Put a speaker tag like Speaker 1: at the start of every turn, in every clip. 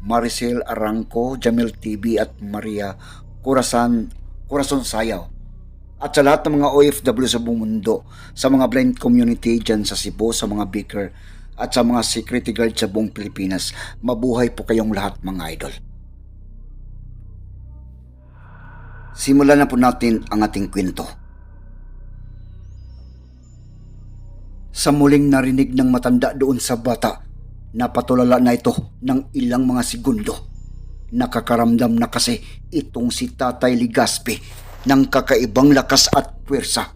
Speaker 1: Maricel Arangco, Jamil TV at Maria Corazon, Corazon Sayaw. At sa lahat ng mga OFW sa buong mundo, sa mga blind community dyan sa Cebu, sa mga baker, at sa mga security guard sa buong Pilipinas, mabuhay po kayong lahat mga idol. Simulan na po natin ang ating kwento. Sa muling narinig ng matanda doon sa bata, napatulala na ito ng ilang mga segundo. Nakakaramdam na kasi itong si Tatay Ligaspi ng kakaibang lakas at puwersa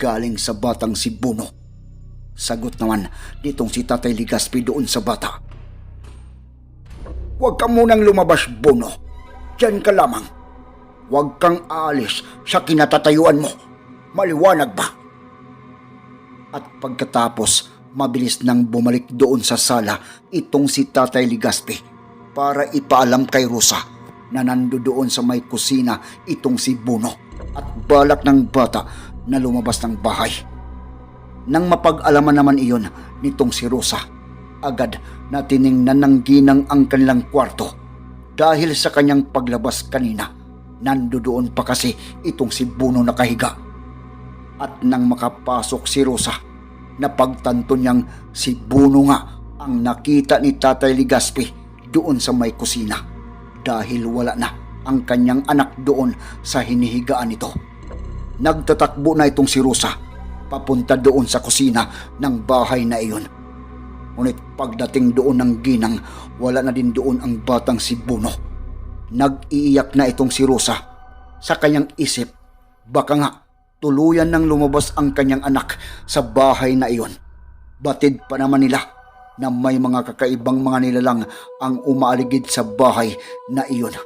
Speaker 1: galing sa batang si Buno. Sagot naman nitong si Tatay Ligaspi doon sa bata. Huwag ka munang lumabas, Buno. Diyan ka lamang. Huwag kang aalis sa kinatatayuan mo. Maliwanag ba? At pagkatapos, mabilis nang bumalik doon sa sala itong si Tatay Ligaspi para ipaalam kay Rosa na nando doon sa may kusina itong si Buno at balak ng bata na lumabas ng bahay. Nang mapag-alaman naman iyon nitong si Rosa, agad na tiningnan ng ginang ang kanilang kwarto dahil sa kanyang paglabas kanina. Nando doon pa kasi itong si Buno nakahiga at nang makapasok si Rosa, napagtanto niyang si Buno nga ang nakita ni Tatay Ligaspi doon sa may kusina dahil wala na ang kanyang anak doon sa hinihigaan nito. Nagtatakbo na itong si Rosa papunta doon sa kusina ng bahay na iyon. Ngunit pagdating doon ng ginang, wala na din doon ang batang si Buno. Nag-iiyak na itong si Rosa sa kanyang isip, baka nga tuluyan nang lumabas ang kanyang anak sa bahay na iyon. Batid pa naman nila na may mga kakaibang mga nilalang ang umaaligid sa bahay na iyon.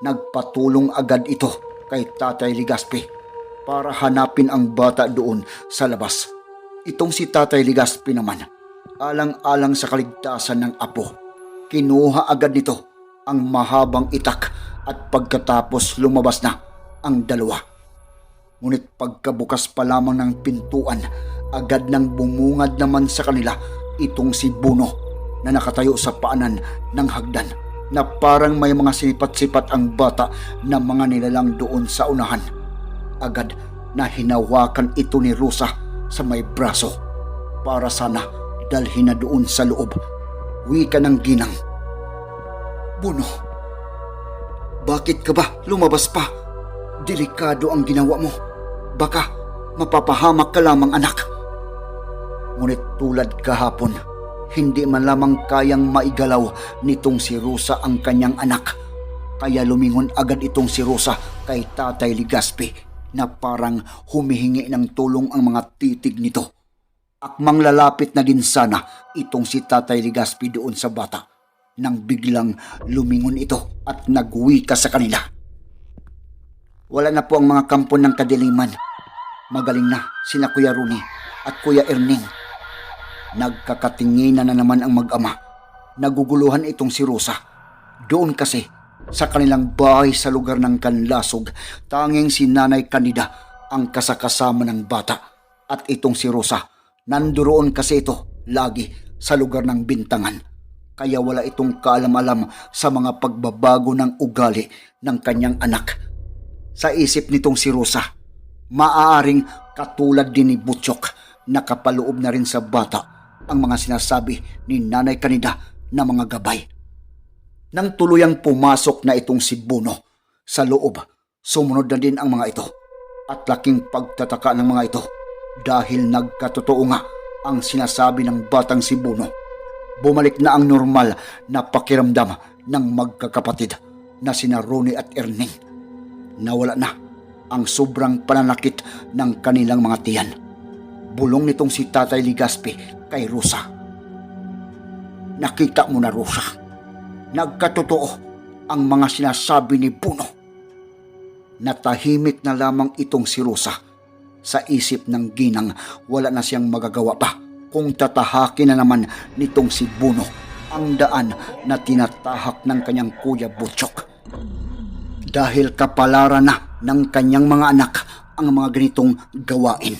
Speaker 1: Nagpatulong agad ito kay Tatay Ligaspi para hanapin ang bata doon sa labas. Itong si Tatay Ligaspi naman, alang-alang sa kaligtasan ng apo, kinuha agad nito ang mahabang itak at pagkatapos lumabas na ang dalawa. Ngunit pagkabukas pa lamang ng pintuan, agad nang bumungad naman sa kanila itong si Buno na nakatayo sa paanan ng hagdan na parang may mga sinipat-sipat ang bata na mga nilalang doon sa unahan. Agad na hinawakan ito ni Rosa sa may braso para sana dalhin na doon sa loob. Wika ng ginang. Buno, bakit ka ba lumabas pa? Delikado ang ginawa mo. Baka mapapahamak ka lamang anak. Ngunit tulad kahapon, hindi man lamang kayang maigalaw nitong si Rosa ang kanyang anak. Kaya lumingon agad itong si Rosa kay Tatay Ligaspi na parang humihingi ng tulong ang mga titig nito. Akmang lalapit na din sana itong si Tatay Ligaspi doon sa bata nang biglang lumingon ito at nagwika sa kanila. Wala na po ang mga kampo ng kadiliman. Magaling na sina Kuya Runi at Kuya Erning. Nagkakatinginan na naman ang mag-ama. Naguguluhan itong si Rosa. Doon kasi sa kanilang bahay sa lugar ng Kanlasog, tanging si Nanay Kanida ang kasakasama ng bata. At itong si Rosa, nanduroon kasi ito lagi sa lugar ng bintangan. Kaya wala itong kaalam-alam sa mga pagbabago ng ugali ng kanyang anak. Sa isip nitong si Rosa, maaaring katulad din ni Butchok nakapaloob na rin sa bata ang mga sinasabi ni Nanay Kanida na mga gabay. Nang tuluyang pumasok na itong si Buno sa loob, sumunod na din ang mga ito at laking pagtataka ng mga ito dahil nagkatotoo nga ang sinasabi ng batang si Buno. Bumalik na ang normal na pakiramdam ng magkakapatid na sina Ronnie at Erning. Nawala na ang sobrang pananakit ng kanilang mga tiyan. Bulong nitong si Tatay Ligaspi kay Rosa. Nakita mo na Rosa. Nagkatotoo ang mga sinasabi ni Buno. Natahimik na lamang itong si Rosa. Sa isip ng ginang, wala na siyang magagawa pa kung tatahakin na naman nitong si Buno ang daan na tinatahak ng kanyang kuya Butchok. Dahil kapalaran na ng kanyang mga anak ang mga ganitong gawain.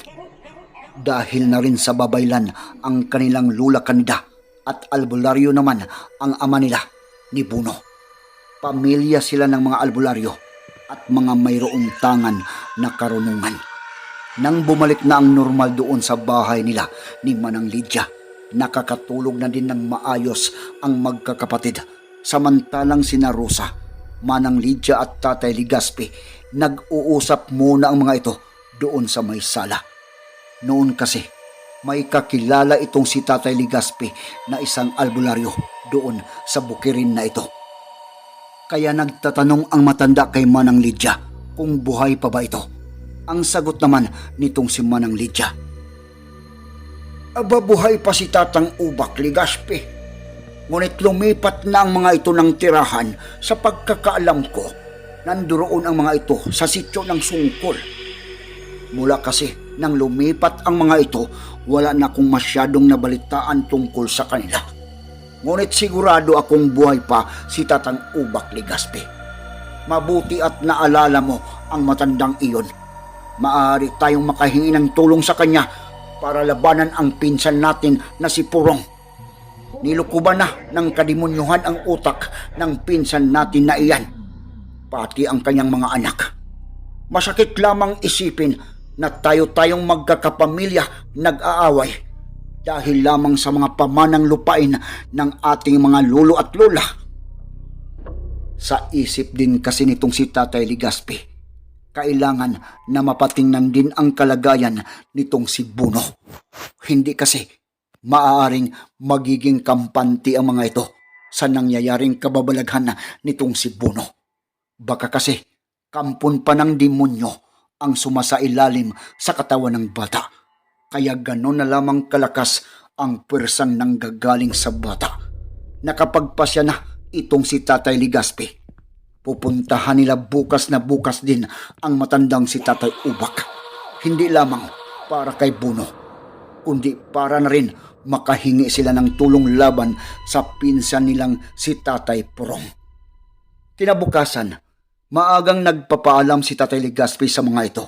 Speaker 1: Dahil na rin sa babaylan ang kanilang lula kanida at albularyo naman ang ama nila ni Buno. Pamilya sila ng mga albularyo at mga mayroong tangan na karunungan. Nang bumalik na ang normal doon sa bahay nila ni Manang Lydia, nakakatulog na din ng maayos ang magkakapatid. Samantalang sina Rosa, Manang Lydia at Tatay Ligaspi, nag-uusap muna ang mga ito doon sa may sala. Noon kasi, may kakilala itong si Tatay Ligaspi na isang albularyo doon sa bukirin na ito. Kaya nagtatanong ang matanda kay Manang Lydia kung buhay pa ba ito. Ang sagot naman nitong si Manang Lydia. Aba buhay pa si Tatang Ubak Ligaspi. Ngunit lumipat na ang mga ito ng tirahan sa pagkakaalam ko. Nanduroon ang mga ito sa sityo ng sungkol. Mula kasi nang lumipat ang mga ito, wala na akong masyadong nabalitaan tungkol sa kanila. Ngunit sigurado akong buhay pa si Tatang Ubak Ligaspi. Mabuti at naalala mo ang matandang iyon. Maaari tayong makahingi ng tulong sa kanya para labanan ang pinsan natin na si Purong. Nilukuban na ng kadimunyuhan ang utak ng pinsan natin na iyan, pati ang kanyang mga anak. Masakit lamang isipin na tayo-tayong magkakapamilya nag-aaway dahil lamang sa mga pamanang lupain ng ating mga lolo at lola. Sa isip din kasi nitong si Tatay Ligaspi, kailangan na mapatingnan din ang kalagayan nitong si Buno. Hindi kasi maaaring magiging kampante ang mga ito sa nangyayaring kababalaghan nitong si Buno. Baka kasi kampon pa ng demonyo ang sumasailalim sa katawan ng bata. Kaya gano'n na lamang kalakas ang pwersang nanggagaling sa bata. Nakapagpasya na itong si Tatay Ligaspi. Pupuntahan nila bukas na bukas din ang matandang si Tatay Ubak. Hindi lamang para kay Buno, kundi para na rin makahingi sila ng tulong laban sa pinsan nilang si Tatay Purong. Kinabukasan, maagang nagpapaalam si Tatay Ligaspi sa mga ito.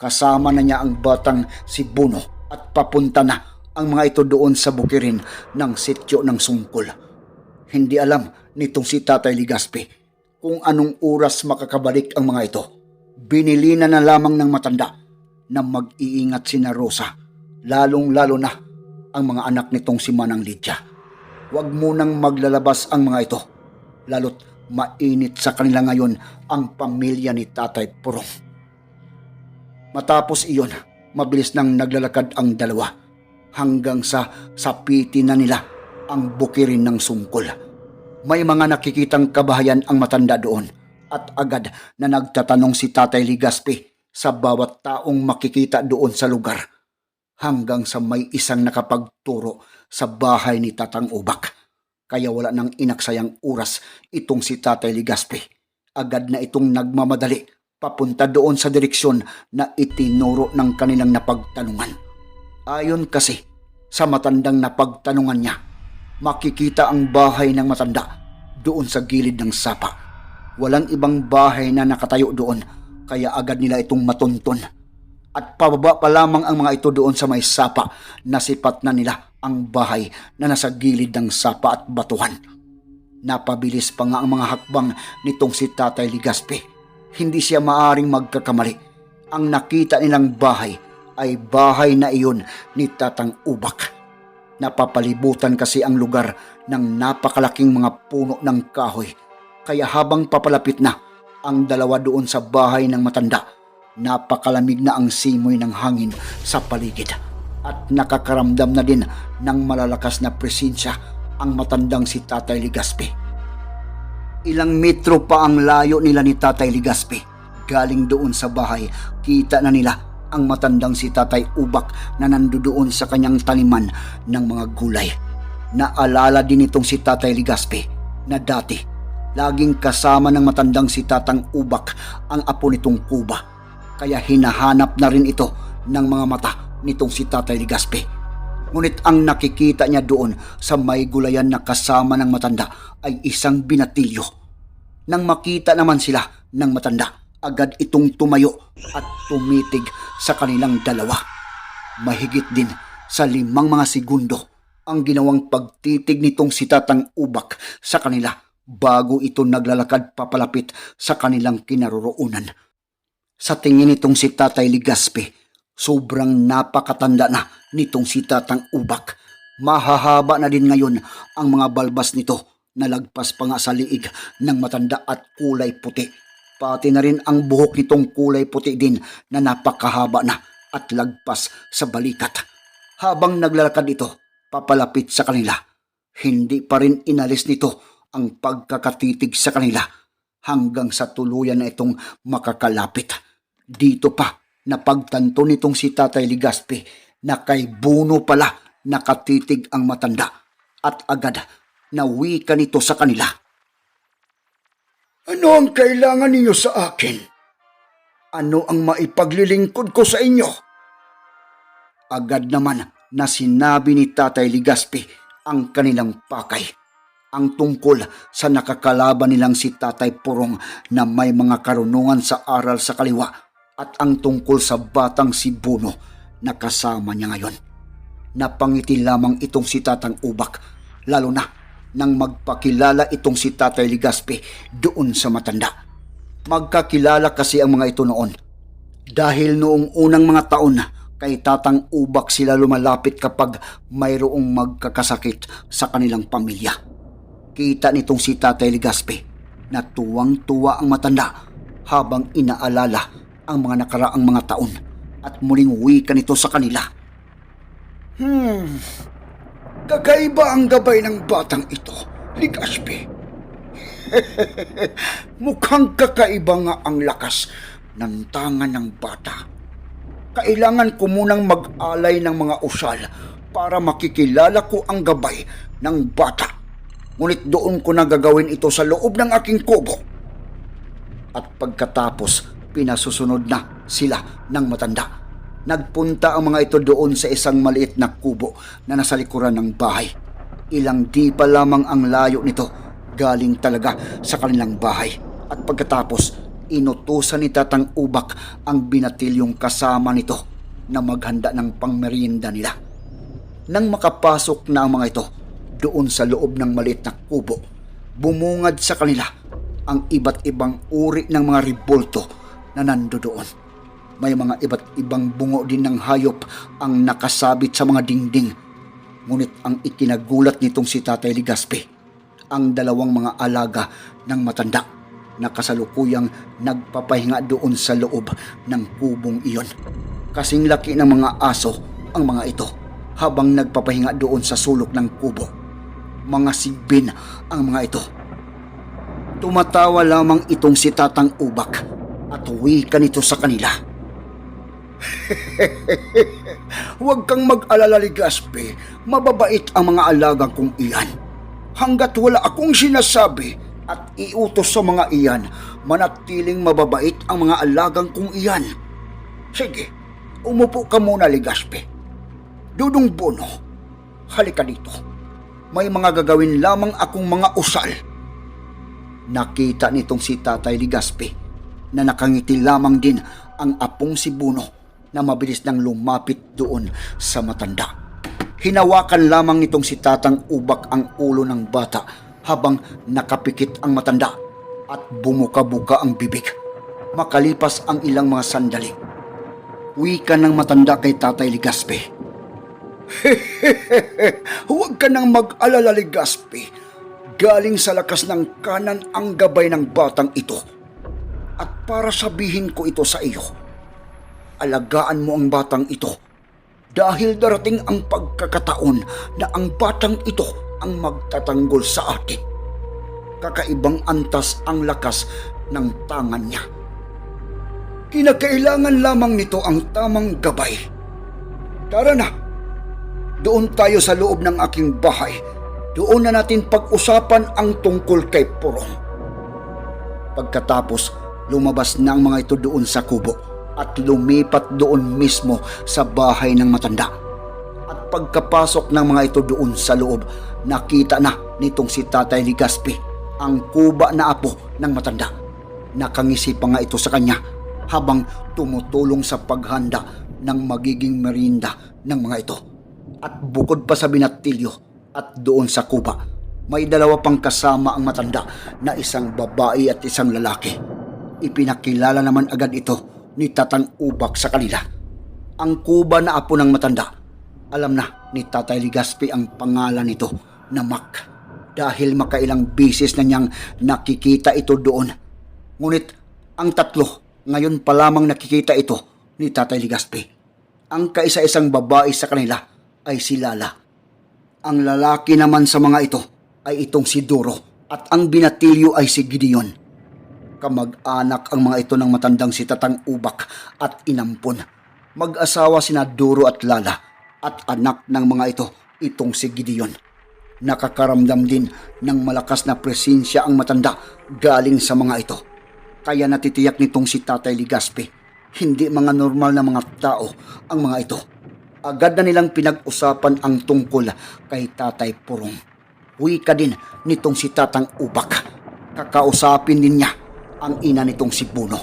Speaker 1: Kasama na niya ang batang si Buno at papunta na ang mga ito doon sa bukirin ng sityo ng sungkol. Hindi alam nitong si Tatay Ligaspi kung anong oras makakabalik ang mga ito. Binili na na lamang ng matanda na mag-iingat si na Rosa, lalong-lalo na ang mga anak nitong si Manang Lydia. Huwag munang maglalabas ang mga ito, lalo't mainit sa kanila ngayon ang pamilya ni Tatay Purong. Matapos iyon, mabilis nang naglalakad ang dalawa hanggang sa sapiti na nila ang bukirin ng sungkol. May mga nakikitang kabahayan ang matanda doon at agad na nagtatanong si Tatay Ligaspi sa bawat taong makikita doon sa lugar hanggang sa may isang nakapagturo sa bahay ni Tatang Ubak. Kaya wala nang inaksayang oras itong si Tatay Ligaspi. Agad na itong nagmamadali papunta doon sa direksyon na itinuro ng kanilang napagtanungan. Ayon kasi sa matandang napagtanungan niya, makikita ang bahay ng matanda doon sa gilid ng sapa. Walang ibang bahay na nakatayo doon, kaya agad nila itong matunton. At pababa pa lamang ang mga ito doon sa may sapa, nasipat na nila ang bahay na nasa gilid ng sapa at batuhan. Napabilis pa nga ang mga hakbang nitong si Tatay Ligaspi. Hindi siya maaring magkakamali. Ang nakita nilang bahay ay bahay na iyon ni Tatang Ubak. Napapalibutan kasi ang lugar ng napakalaking mga puno ng kahoy. Kaya habang papalapit na ang dalawa doon sa bahay ng matanda, napakalamig na ang simoy ng hangin sa paligid. At nakakaramdam na din ng malalakas na presensya ang matandang si Tatay Ligaspi. Ilang metro pa ang layo nila ni Tatay Ligaspi. Galing doon sa bahay, kita na nila ang matandang si Tatay Ubak na nandoon sa kanyang taniman ng mga gulay. Naalala din itong si Tatay Ligaspi na dati Laging kasama ng matandang si Tatang Ubak ang apo nitong Kuba. Kaya hinahanap na rin ito ng mga mata nitong si Tatay Ligaspe. Ngunit ang nakikita niya doon sa may gulayan na kasama ng matanda ay isang binatilyo. Nang makita naman sila ng matanda, agad itong tumayo at tumitig sa kanilang dalawa. Mahigit din sa limang mga segundo ang ginawang pagtitig nitong si Tatang Ubak sa kanila bago ito naglalakad papalapit sa kanilang kinaroroonan. Sa tingin nitong si Tatay Ligaspe, sobrang napakatanda na nitong si Tatang Ubak. Mahahaba na din ngayon ang mga balbas nito na lagpas pa nga sa liig ng matanda at kulay puti. Pati na rin ang buhok nitong kulay puti din na napakahaba na at lagpas sa balikat. Habang naglalakad ito, papalapit sa kanila, hindi pa rin inalis nito ang pagkakatitig sa kanila hanggang sa tuluyan na itong makakalapit. Dito pa napagtanto nitong si Tatay Ligaspe na kay Buno pala nakatitig ang matanda at agad nawi ka nito sa kanila. Ano ang kailangan ninyo sa akin? Ano ang maipaglilingkod ko sa inyo? Agad naman na sinabi ni Tatay Ligaspe ang kanilang pakay. Ang tungkol sa nakakalaban nilang si Tatay Purong na may mga karunungan sa aral sa kaliwa at ang tungkol sa batang si Buno na kasama niya ngayon. Napangiti lamang itong si Tatang Ubak, lalo na nang magpakilala itong si Tatay Ligaspe doon sa matanda. Magkakilala kasi ang mga ito noon. Dahil noong unang mga taon kay Tatang Ubak sila lumalapit kapag mayroong magkakasakit sa kanilang pamilya. Kita nitong si Tatay Ligaspe na tuwang-tuwa ang matanda habang inaalala ang mga nakaraang mga taon at muling wika nito sa kanila. Hmm, kakaiba ang gabay ng batang ito, Ligaspe. Mukhang kakaiba nga ang lakas ng tangan ng bata. Kailangan ko munang mag-alay ng mga usal para makikilala ko ang gabay ng bata. Ngunit doon ko na gagawin ito sa loob ng aking kubo. At pagkatapos, pinasusunod na sila ng matanda. Nagpunta ang mga ito doon sa isang maliit na kubo na nasa likuran ng bahay. Ilang di pa lamang ang layo nito galing talaga sa kanilang bahay. At pagkatapos, inutusan ni Tatang Ubak ang binatilyong kasama nito na maghanda ng pangmerienda nila. Nang makapasok na ang mga ito doon sa loob ng maliit na kubo, bumungad sa kanila ang iba't ibang uri ng mga ribolto na nando doon. May mga iba't ibang bungo din ng hayop ang nakasabit sa mga dingding. Ngunit ang ikinagulat nitong si Tatay Ligaspe, ang dalawang mga alaga ng matanda na kasalukuyang nagpapahinga doon sa loob ng kubong iyon. Kasing laki ng mga aso ang mga ito habang nagpapahinga doon sa sulok ng kubo. Mga sigbin ang mga ito. Tumatawa lamang itong si Tatang Ubak at wika nito sa kanila. Huwag kang mag-alala, Ligaspe. Mababait ang mga alaga kong iyan. Hanggat wala akong sinasabi at iutos sa mga iyan, manatiling mababait ang mga alagang kong iyan. Sige, umupo ka muna, Ligaspe. Dudong Bono, halika dito. May mga gagawin lamang akong mga usal. Nakita nitong si Tatay Ligaspe na nakangiti lamang din ang apong si Buno na mabilis nang lumapit doon sa matanda. Hinawakan lamang nitong si Tatang Ubak ang ulo ng bata habang nakapikit ang matanda at bumuka-buka ang bibig. Makalipas ang ilang mga sandali, wika ng matanda kay Tatay Ligaspe. Huwag ka nang mag-alala, Ligaspe. Galing sa lakas ng kanan ang gabay ng batang ito. At para sabihin ko ito sa iyo, alagaan mo ang batang ito dahil darating ang pagkakataon na ang batang ito ang magtatanggol sa atin. Kakaibang antas ang lakas ng tangan niya. Kinakailangan lamang nito ang tamang gabay. Tara na, doon tayo sa loob ng aking bahay. Doon na natin pag-usapan ang tungkol kay Purong. Pagkatapos, lumabas na ang mga ito doon sa kubo at lumipat doon mismo sa bahay ng matanda. At pagkapasok ng mga ito doon sa loob, nakita na nitong si Tatay Ligaspi ang kuba na apo ng matanda. Nakangisi pa nga ito sa kanya habang tumutulong sa paghanda ng magiging merinda ng mga ito. At bukod pa sa binatilyo at doon sa kuba, may dalawa pang kasama ang matanda na isang babae at isang lalaki. Ipinakilala naman agad ito ni Tatang Ubak sa kanila. Ang kuba na apo ng matanda, alam na ni Tatay Ligaspi ang pangalan nito na Mac dahil makailang bisis na niyang nakikita ito doon. Ngunit ang tatlo, ngayon pa lamang nakikita ito ni Tatay Ligaspi. Ang kaisa-isang babae sa kanila ay si Lala. Ang lalaki naman sa mga ito ay itong si Duro at ang binatilyo ay si Gideon. Kamag-anak ang mga ito ng matandang si Tatang Ubak at Inampon. Mag-asawa sina Duro at Lala at anak ng mga ito itong si Gideon. Nakakaramdam din ng malakas na presensya ang matanda galing sa mga ito. Kaya natitiyak nitong si Tatay Ligaspi. Hindi mga normal na mga tao ang mga ito. Agad na nilang pinag-usapan ang tungkol kay Tatay Purong. Wika din nitong si Tatang Ubak. Kakausapin din niya ang ina nitong si Puno.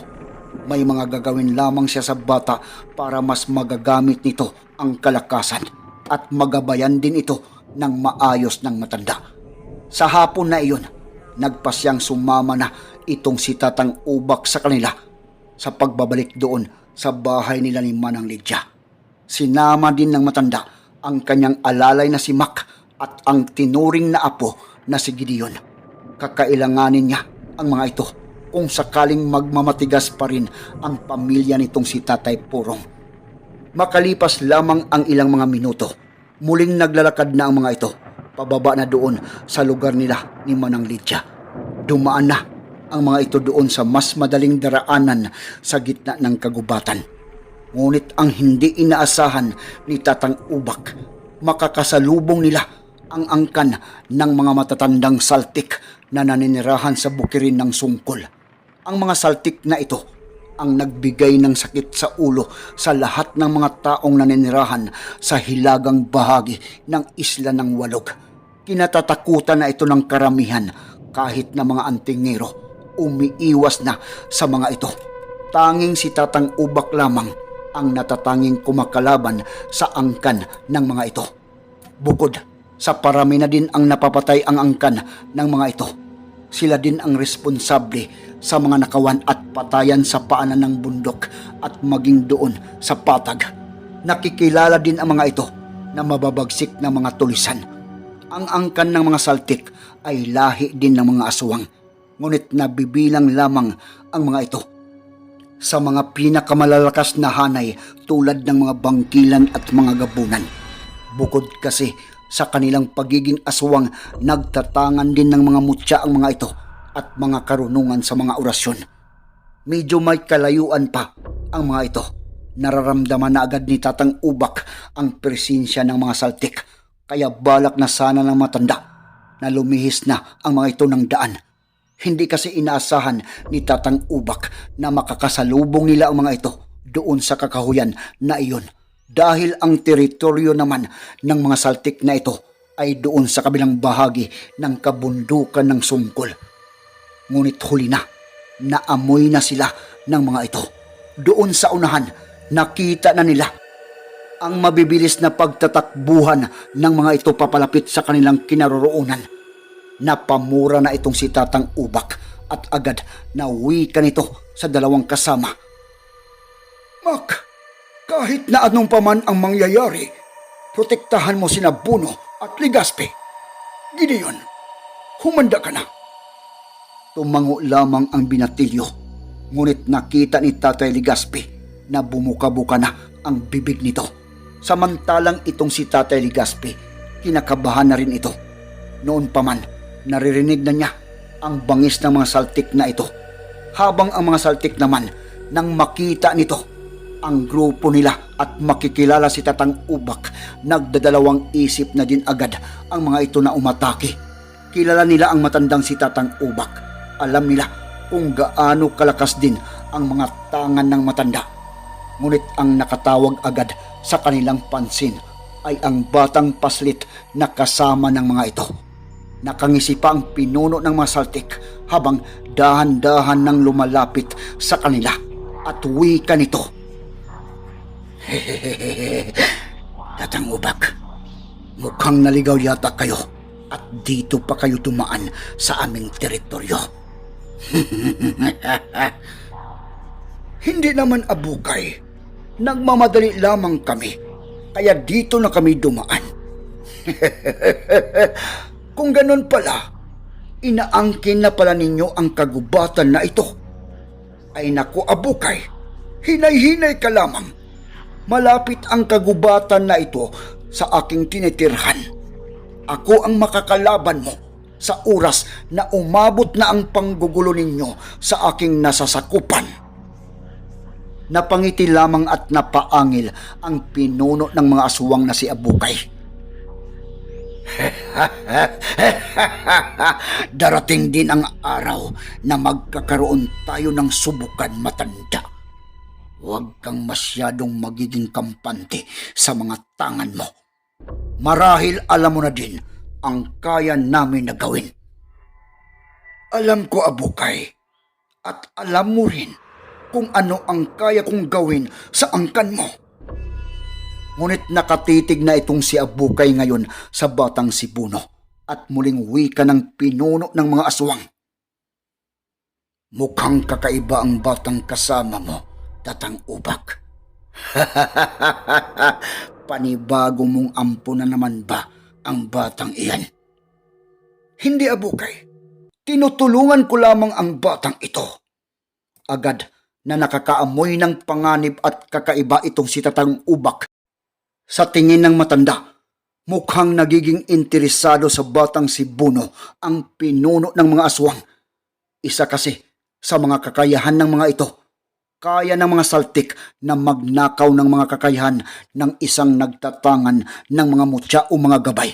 Speaker 1: May mga gagawin lamang siya sa bata para mas magagamit nito ang kalakasan at magabayan din ito ng maayos ng matanda. Sa hapon na iyon, nagpasyang sumama na itong si Tatang Ubak sa kanila sa pagbabalik doon sa bahay nila ni Manang Lydia. Sinama din ng matanda ang kanyang alalay na si Mac at ang tinuring na apo na si Gideon. Kakailanganin niya ang mga ito kung sakaling magmamatigas pa rin ang pamilya nitong si Tatay Purong. Makalipas lamang ang ilang mga minuto, muling naglalakad na ang mga ito pababa na doon sa lugar nila ni Manang Lydia. Dumaan na ang mga ito doon sa mas madaling daraanan sa gitna ng kagubatan. Ngunit ang hindi inaasahan ni Tatang Ubak, makakasalubong nila ang angkan ng mga matatandang saltik na naninirahan sa bukirin ng sungkol. Ang mga saltik na ito ang nagbigay ng sakit sa ulo sa lahat ng mga taong naninirahan sa hilagang bahagi ng isla ng Walog. Kinatatakutan na ito ng karamihan kahit na mga antingero umiiwas na sa mga ito. Tanging si Tatang Ubak lamang ang natatanging kumakalaban sa angkan ng mga ito. Bukod sa parami na din ang napapatay ang angkan ng mga ito. Sila din ang responsable sa mga nakawan at patayan sa paanan ng bundok at maging doon sa patag. Nakikilala din ang mga ito na mababagsik ng mga tulisan. Ang angkan ng mga saltik ay lahi din ng mga aswang ngunit nabibilang lamang ang mga ito. Sa mga pinakamalalakas na hanay tulad ng mga bangkilan at mga gabunan. Bukod kasi sa kanilang pagiging aswang, nagtatangan din ng mga mutya ang mga ito at mga karunungan sa mga orasyon. Medyo may kalayuan pa ang mga ito. Nararamdaman na agad ni Tatang Ubak ang presensya ng mga saltik, kaya balak na sana ng matanda na lumihis na ang mga ito ng daan hindi kasi inaasahan ni Tatang Ubak na makakasalubong nila ang mga ito doon sa kakahuyan na iyon dahil ang teritoryo naman ng mga saltik na ito ay doon sa kabilang bahagi ng kabundukan ng sungkol. Ngunit huli na, naamoy na sila ng mga ito. Doon sa unahan, nakita na nila ang mabibilis na pagtatakbuhan ng mga ito papalapit sa kanilang kinaroroonan Napamura na itong si Tatang Ubak at agad na ka nito sa dalawang kasama. Mak, kahit na anong paman ang mangyayari, protektahan mo sina Buno at Ligaspe. Gideon, humanda ka na. Tumango lamang ang binatilyo, ngunit nakita ni Tatay Ligaspe na bumuka-buka na ang bibig nito. Samantalang itong si Tatay Ligaspe, kinakabahan na rin ito. Noon pa man, naririnig na niya ang bangis ng mga saltik na ito. Habang ang mga saltik naman nang makita nito ang grupo nila at makikilala si Tatang Ubak, nagdadalawang isip na din agad ang mga ito na umatake. Kilala nila ang matandang si Tatang Ubak. Alam nila kung gaano kalakas din ang mga tangan ng matanda. Ngunit ang nakatawag agad sa kanilang pansin ay ang batang paslit na kasama ng mga ito. Nakangisi pa ang pinuno ng mga saltik habang dahan-dahan nang lumalapit sa kanila at wika nito. Tatang ubak, mukhang naligaw yata kayo at dito pa kayo dumaan sa aming teritoryo. Hindi naman abukay. Nagmamadali lamang kami. Kaya dito na kami dumaan. Kung ganun pala, inaangkin na pala ninyo ang kagubatan na ito. Ay naku abukay, hinay-hinay ka lamang. Malapit ang kagubatan na ito sa aking tinitirhan. Ako ang makakalaban mo sa oras na umabot na ang panggugulo ninyo sa aking nasasakupan. Napangiti lamang at napaangil ang pinuno ng mga aswang na si Abukay. Darating din ang araw na magkakaroon tayo ng subukan matanda. Huwag kang masyadong magiging kampante sa mga tangan mo. Marahil alam mo na din ang kaya namin na gawin. Alam ko, Abukay, at alam mo rin kung ano ang kaya kong gawin sa angkan mo. Ngunit nakatitig na itong si Abukay ngayon sa batang si Buno at muling wika ng pinuno ng mga aswang. Mukhang kakaiba ang batang kasama mo, tatang ubak. Panibago mong ampo na naman ba ang batang iyan? Hindi abukay. Tinutulungan ko lamang ang batang ito. Agad na nakakaamoy ng panganib at kakaiba itong si tatang ubak. Sa tingin ng matanda, mukhang nagiging interesado sa batang si Buno ang pinuno ng mga aswang. Isa kasi sa mga kakayahan ng mga ito kaya ng mga saltik na magnakaw ng mga kakayahan ng isang nagtatangan ng mga mutya o mga gabay.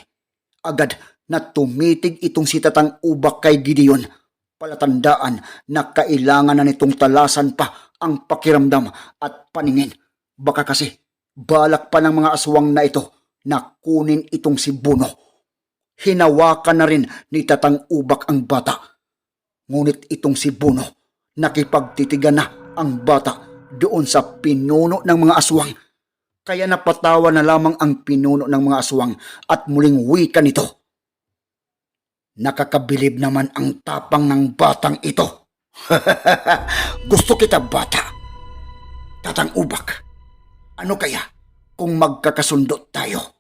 Speaker 1: Agad na tumitig itong si Tatang Ubak kay Gideon. Palatandaan na kailangan na nitong talasan pa ang pakiramdam at paningin. Baka kasi balak pa ng mga aswang na ito na kunin itong si Buno. Hinawakan na rin ni Tatang Ubak ang bata. Ngunit itong si Buno, nakipagtitigan na ang bata doon sa pinuno ng mga aswang. Kaya napatawa na lamang ang pinuno ng mga aswang at muling wika nito. Nakakabilib naman ang tapang ng batang ito. Gusto kita bata. Tatang ubak. Ano kaya kung magkakasundo tayo?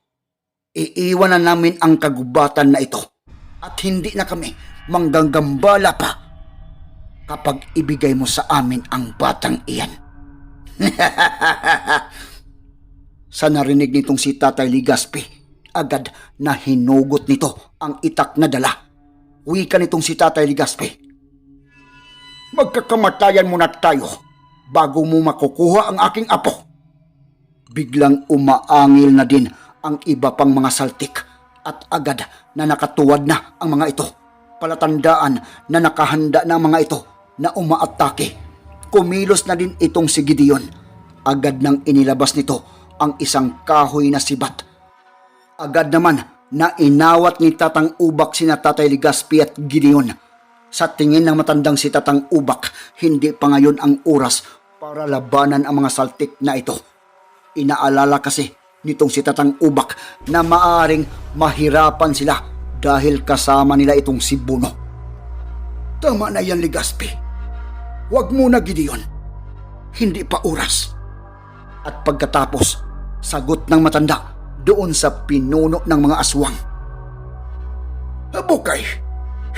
Speaker 1: Iiwan na namin ang kagubatan na ito at hindi na kami mangganggambala pa kapag ibigay mo sa amin ang batang iyan. sa narinig nitong si Tatay Ligaspi, agad na hinugot nito ang itak na dala. Wika nitong si Tatay Ligaspi. Magkakamatayan muna tayo bago mo makukuha ang aking apo. Biglang umaangil na din ang iba pang mga saltik at agad na nakatuwad na ang mga ito. Palatandaan na nakahanda na ang mga ito na umaatake. Kumilos na din itong si Gideon. Agad nang inilabas nito ang isang kahoy na sibat. Agad naman na inawat ni Tatang Ubak sina Tatay Ligaspi at Gideon. Sa tingin ng matandang si Tatang Ubak, hindi pa ngayon ang oras para labanan ang mga saltik na ito. Inaalala kasi nitong si Tatang Ubak na maaring mahirapan sila dahil kasama nila itong si Buno. Tama na yan, Ligaspi. Huwag muna, Gideon. Hindi pa oras. At pagkatapos, sagot ng matanda doon sa pinuno ng mga aswang. Abukay,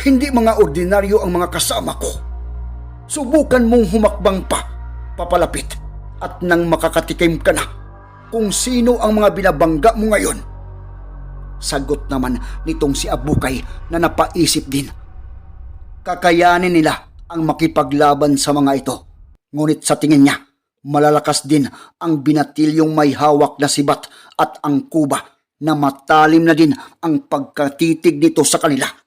Speaker 1: hindi mga ordinaryo ang mga kasama ko. Subukan mong humakbang pa, papalapit, at nang makakatikim ka na kung sino ang mga binabangga mo ngayon. Sagot naman nitong si Abukay na napaisip din. Kakayanin nila ang makipaglaban sa mga ito. Ngunit sa tingin niya, malalakas din ang binatilyong may hawak na sibat at ang kuba na matalim na din ang pagkatitig nito sa kanila